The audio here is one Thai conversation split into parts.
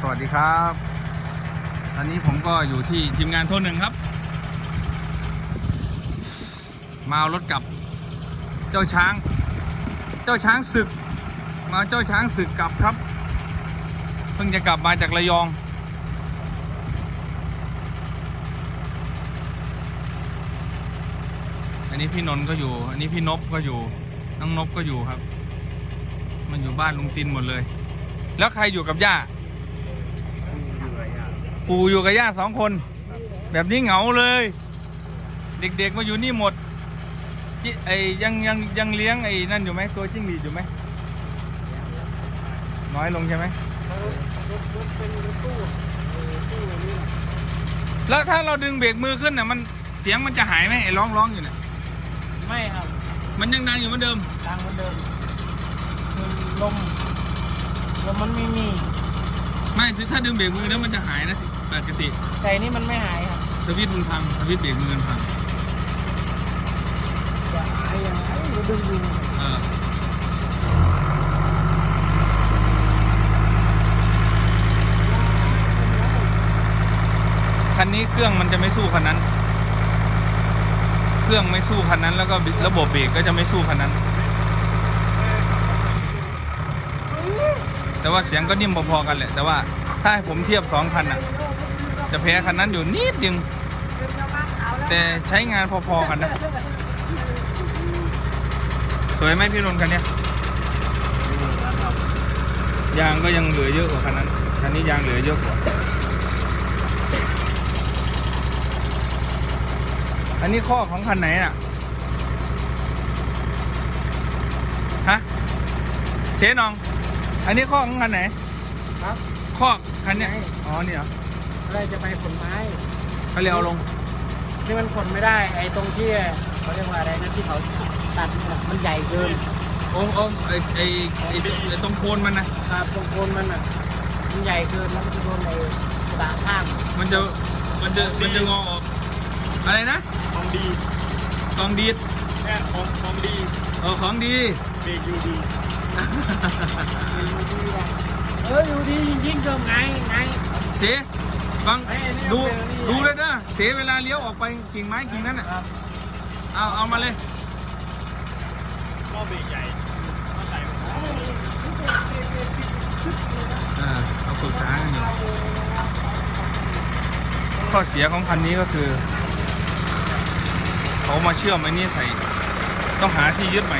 สวัสดีครับ ตอนนี้ผมก็อยู่ที่ทีมงานโทรหนึ่งครับ มาเอารถกลับเจ้าช้าง เจ้าช้างศึกมาเอาเจ้าช้างศึกกลับครับ เพิ่งจะกลับมาจากระยอง อันนี้พี่นนท์ก็อยู่ อันนี้พี่นบก็อยู่ น้องนบก็อยู่ครับ มันอยู่บ้านลุงตินหมดเลย แล้วใครอยู่กับย่า ปู่อยู่กับย่าสองคน แบบนี้เหงาเลย เด็กๆมาอยู่นี่หมดจิไอ้ยังยังยังเลี้ยงไอ้นั่นอยู่ไหมตัวจิ้งหรีดอยู่ไหมน้อยลงใช่ไหมแล้วถ้าเราดึงเบรกมือขึ้นน่ะมันเสียงมันจะหายไหมไอ้ร้องร้องอยู่เนี่ยไม่ครับ มันยังดังอยู่เหมือนเดิมดังเหมือนเดิมคือลมลมมันไม่มี ไม่ถ้าดึงเบรกมือแล้วมันจะหายนะ ปกติแต่นี่มันไม่หายครับสวิตช์มันพังสวิตช์เบรกมือมันพังจะหายยังไงก็ดึงอยู่เออคันนี้เครื่องมันจะไม่สู้คันนั้น เครื่องไม่สู้คันนั้น แล้วก็ระบบเบรกก็จะไม่สู้คันนั้น แต่ว่าเสียงก็นิ่มพอๆกันแหละ แต่ว่าถ้าให้ผมเทียบสองคันอะ จะแพ้คันนั้นอยู่นิดนึงแต่ใช้งานพอๆกันนะ สวยไหมพี่นนท์คันเนี้ยยางก็ยังเหลือเยอะกว่าคันนั้นคันนี้ยางเหลือเยอะกว่าอันนี้ข้อของคันไหนน่ะฮะเจ๊นอง อันนี้ข้อของคันไหน ครับข้อคันเนี้ยอ๋อนี่เหรอ อะไรจะไปขนไม้เขาเลยเอาลง ที่มันขนไม่ได้ ไอ้ตรงที่เขาเรียกว่าอะไรนะที่เขาตัดน่ะมันใหญ่เกินโอ้โอ้ไอไอไอไอ้ตรงโคนมันนะ ครับตรงโคนมันอะมันใหญ่เกินแล้วมันจะโดนไอ้กระดาษข้างมันจะ มันจะ มันจะงอออก อะไรนะของดีกองดีดแค่ของของดีเออของดี เบรกอยู่ดีเอออยู่ดีจริงๆเกิมไงไง เสีย ฟังดูดูเลยนะเสียเวลาเลี้ยวออกไปกิ่งไม้กิ่งนั้นอะเอาเอามาเลยก็เบรกใหญ่ก็ใส่เออเอาปรึกษากันอยู่ข้อเสียของคันนี้ก็คือเขามาเชื่อมไอ้นี่ใส่ต้องหาที่ยึดใหม่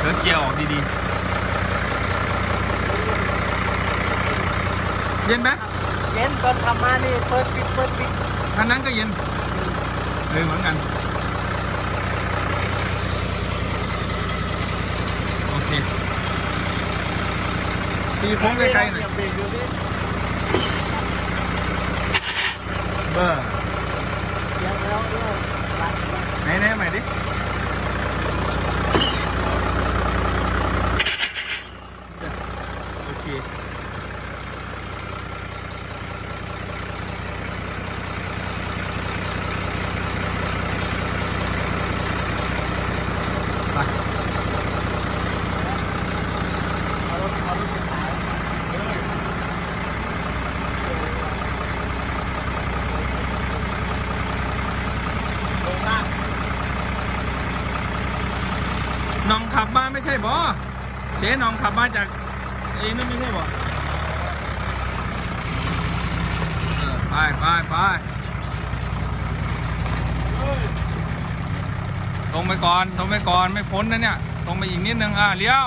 เดี๋ยวเกียร์ออกดีๆ เย็นไหมเย็นตอนทำมานี่เปิดปิดเปิดปิดคันนั้นก็เย็นเลยเหมือนกัน โอเคตีโค้งไกลๆหน่อยเบรกอยู่นี่เบอร์เดี๋ยวแล้วเดี๋ยวรัดไหนไหนใหม่ดิ โอเค ไป เอารถเอารถไปขาย ลงล่าง น้องขับมาไม่ใช่บอ เชน้องขับมาจากไอ้นั่นไม่ใช่บอเออไปไปไปตรงไปก่อนตรงไปก่อนไม่พ้นนะเนี่ยตรงไปอีกนิดนึงอะเลี้ยว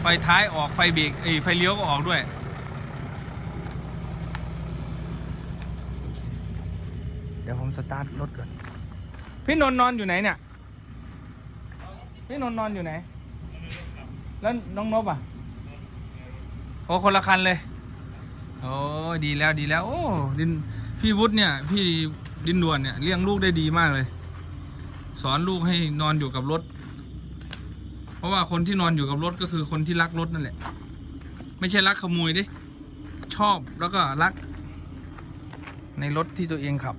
ไฟท้ายออกไฟเบรกไอ้ยไฟเลี้ยวก็ออกด้วยเดี๋ยวผมสตาร์ทรถก่อนพี่นนท์นอนอยู่ไหนเนี่ย พี่นนท์นอนอยู่ไหน แล้วน้องนบอะโอ้คนละคันเลย โอ้ดีแล้วดีแล้ว โอ้ดินพี่วุฒิเนี่ย พี่ดินด่วนเนี่ยเลี้ยงลูกได้ดีมากเลย สอนลูกให้นอนอยู่กับรถ เพราะว่าคนที่นอนอยู่กับรถก็คือคนที่รักรถนั่นแหละ ไม่ใช่รักขโมยดิชอบแล้วก็รัก ในรถที่ตัวเองขับ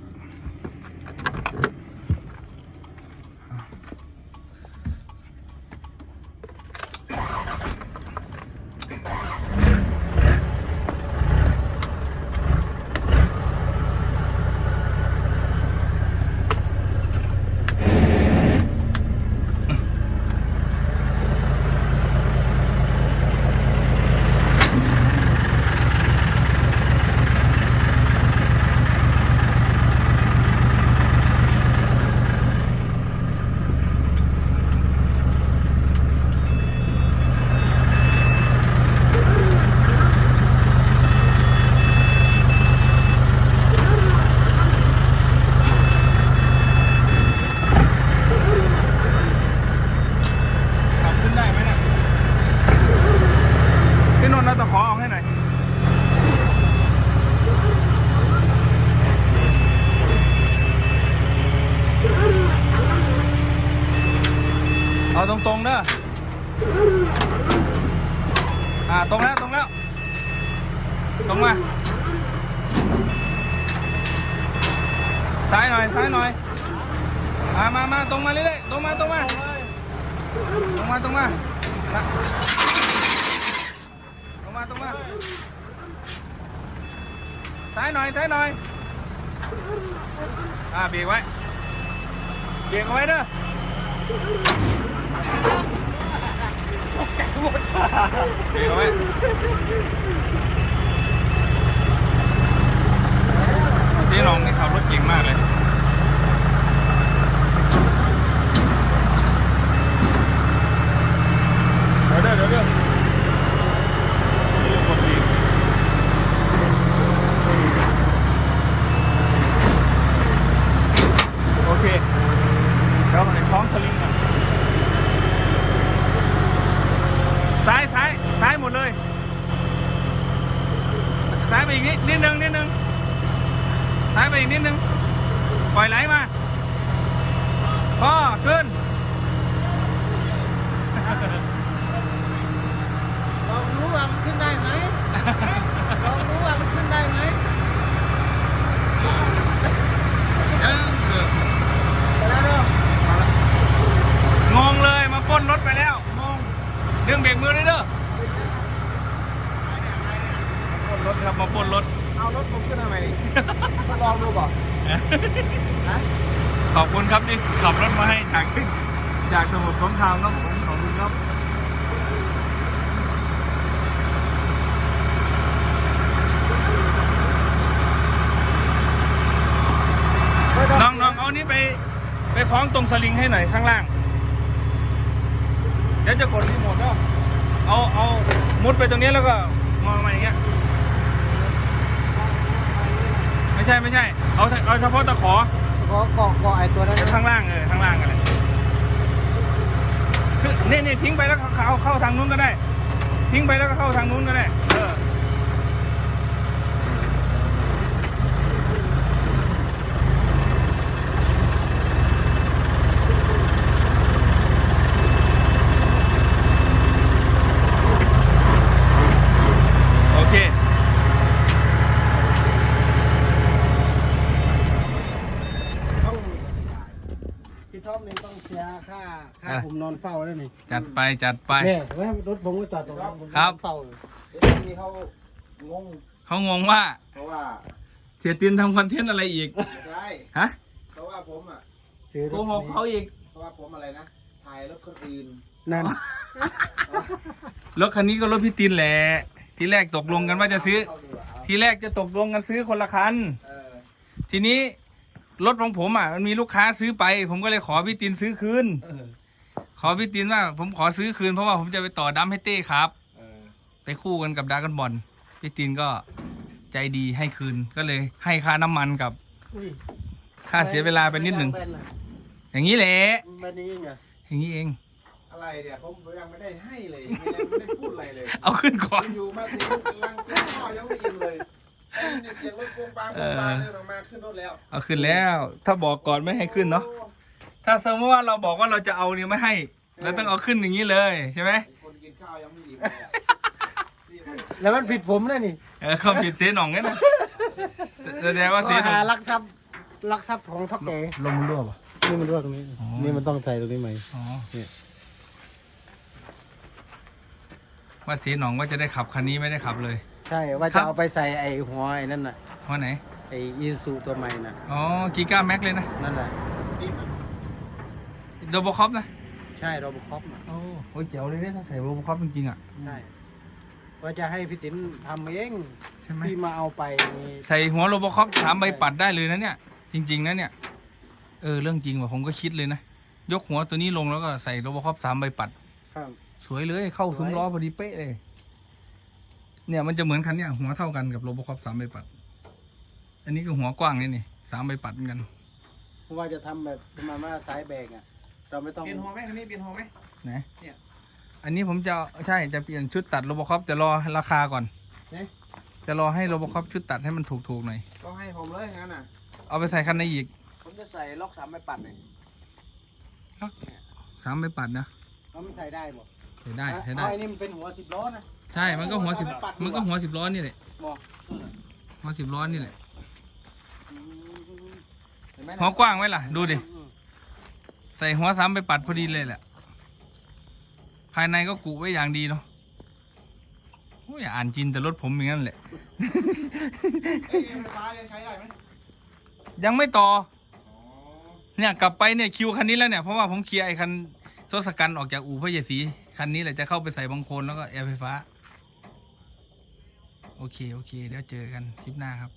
ตะขอออกให้หน่อยเอาตรงๆเด้ออ่าตรงแล้วตรงแล้ว ตรงมา ซ้ายหน่อยซ้ายหน่อยมามามาตรงมาเรื่อยๆตรงมาตรงมา ตรงมาตรงมา ตรงมาซ้ายหน่อยซ้ายหน่อยอ่าเบรกไว้เบรกเอาไว้เด้อเบรกเอาไว้ซีน้องนี่ขับรถเก่งมากเลย เดี๋ยวเดี๋ยวเดี๋ยวเดี๋ยวนี่กดดีโอเคเดี๋ยวในคล้องสลิงก่อนซ้ายซ้ายซ้ายหมดเลย ซ้ายไปอีกนิดนิดนึงนิดนึงซ้ายไปอีกนิดนึง ปล่อยไหลมาพ่อขึ้น ลองรู้ว่ามันขึ้นได้ไหมลองรู้ว่ามันขึ้นได้ไหมเดี๋ยวเออไปแล้วเด้องงเลยมาปล้นรถไปแล้วงงดึงเบรกมือเลยเด้อปล้นรถครับมาปล้นรถเอารถผมขึ้นทำไมนี่มาลองดูบ่ฮะขอบคุณครับที่ขับรถมาให้จาก จากสมุทรสงครามครับผมขอบคุณครับไม่ต้น้องน้องเอานี้ไปไปคล้องตรงสลิงให้หน่อยข้างล่าง เดี๋ยวจะกดรีโมทแล้วเอาเอามุดไปตรงนี้แล้วก็มองมาอย่างเงี้ย ไม่ใช่ไม่ใช่ เอาเอาเฉพาะตะขอเกาะเกาะเกาะไอ้ตัวนั้นนะข้างล่างเออข้างล่างกันเลย คือนี่ยเนี่ยทิ้งไปแล้วเขาเอาเข้าทางนู้นก็ได้ ทิ้งไปแล้วก็เข้าทางนู้นก็ได้ เออ โอเค ต้องพี่ท็อปนี่ต้องเสีย ค่าค่าอะผมนอนเฝ้าแล้วนี่จัดไปจัดไป เนี่ยเว้ยรถผมก็จอดตรงนั้นผมนอนครับ เฝ้าเลยนี่เขางงเขางงว่าเพราะว่าเสียตินทำคอนเทนต์อะไรอีก ไม่ใช่ฮะเพราะว่าผมอะซื้อรโกถหกเขาอีก เพราะว่าผมอะไรนะถ่ายรถคนอื่นนั่นรถคันนี้ก็รถพี่ตินแหละ ทีแรกตกลงกันว่าจะซื้อเข้าดีกว่าเอาทีแรกจะตกลงกันซื้อคนละคัน เออทีนี้ รถของผมอะมันมีลูกค้าซื้อไป ผมก็เลยขอพี่ตินซื้อคืน เออขอพี่ตินว่าผมขอซื้อคืนเพราะว่าผมจะไปต่อดัมให้เต้ครับ เออไปคู่กันกับดรากันบอลพี่ตินก็ใจดีให้คืนก็เลยให้ค่าน้ำมันกับอุ้ยค่าเสียเวลาไปนิดหนึ่งแบะอย่างนี้แหละแบนนี้เองเหรออย่างนี้เอง อะไรเนี่ยผมยังไม่ได้ให้เลยยังไม่ได้พูดอะไรเลยเอาขึ้นก่อน อยู่มาถึงกำลังกินข้าวยังไม่อิ่มเลยได้ยิน เสียงรถโปงปางโปงปางเดินออกมาขึ้นรถแล้วเอาขึ้นแล้ว ถ้าบอกก่อนไม่ให้ขึ้นเนาะถ้าสมมติว่าเราบอกว่าเราจะเอาเนี่ยไม่ให้เราต้องเอาขึ้นอย่างนี้เลยใช่ไหมไอ้คนกินข้าวยังไม่อิ่มเลยอะนี่มันแล้วมันผิดผมนะนี่เออเขาผิดเสียหน่องไงนะแสดงว่าข้เสีอยหน่อหางลักทรัพย์ลักทรัพย์ของทักเก๋ลมมันรั่วป่ะ นี่มันรั่วตรงนี้ อ๋อ นี่มันต้องใส่ตรงนี้ไหม อ๋อเนี่ย ว่าเสียหน่องว่าจะได้ขับคันนี้ไม่ได้ขับเลย ใช่ว่าครัจะบ เอาไปใส่ไอ้หัวไอ้นั่นน่ะว่าไหน ไอ้อีซูตัวใหม่น่ะอ๋อกีก้าแม็กเลยนะนั่นแหละโดโบคอปนะ ใช่โรบคอปน่ะโอ้โหเจ๋วเลยเนี่ยถ้าใส่โดโบคอปจริงๆอะ ใช่ว่าจะให้พี่ติ๋มทำเองใช่ไหม พี่มาเอาไปนี่ใส่หัวโรบคอปสามใบปัดได้เลยนะเนี่ย จริง ๆนะเนี่ย เออเรื่องจริงว่ะผมก็คิดเลยนะ ยกหัวตัวนี้ลงแล้วก็ใส่โรบคอปสามใบปัด ครับ สวยเลยเข้าซุ้มล้อพอดีเป๊ะเลย เนี่ยมันจะเหมือนคันเนี่ยหัวเท่ากันกับโรบคอปสามใบปัด อันนี้ก็หัวกว้างนี่นี่สามใบปัดเหมือนกันเพราะว่าจะทำแบบประมาณว่าสายแบกอะ เราไม่ต้องเปลี่ยนหัวไหมคันนี้เปลี่ยนหัวไหมไหนเนี่ยอันนี้ผมจะใช่จะเปลี่ยนชุดตัดโรบคอปแต่รอราคาก่อน เนี่ยจะรอให้โรบคอปชุดตัดให้มันถูกๆหน่อยก็ให้ผมเลยงั้นน่ะ เอาไปใส่คันในอีก ผมจะใส่ล็อกสามใบปัดเลยสามใบปัดนะเอามันใส่ได้บ่ใช้ได้ใช้ได้เอาไอ้นี่มันเป็นหัวสิบล้อนะ ใช่มันก็หัวสิบมันก็หัวสิบล้อนี่แหละบอกหัวสิบล้อนี่แหละอืมเห็นไหมหัวกว้างไว้ล่ะ ดูดิ ใส่หัวซ้ำไปปัดพอดีเลยแหละ ภายในก็กุไว้อย่างดีเนาะโอ้ยอ่านจีนแต่รถผมอย่างนั้นแหละ เอ้ยไฟฟ้ายังใช้ได้ไหมยังไม่ต่อ อ๋อเนี่ยกลับไปเนี่ยคิวคันนี้แล้วเนี่ยเพราะว่าผมเคลียร์ไอ้คันทศกัณฐ์ออกจากอู่พระเยศรีคันนี้แหละจะเข้าไปใส่บังโคลนแล้วก็แอร์ไฟฟ้า โอเค โอเค เดี๋ยวเจอกันคลิปหน้าครับ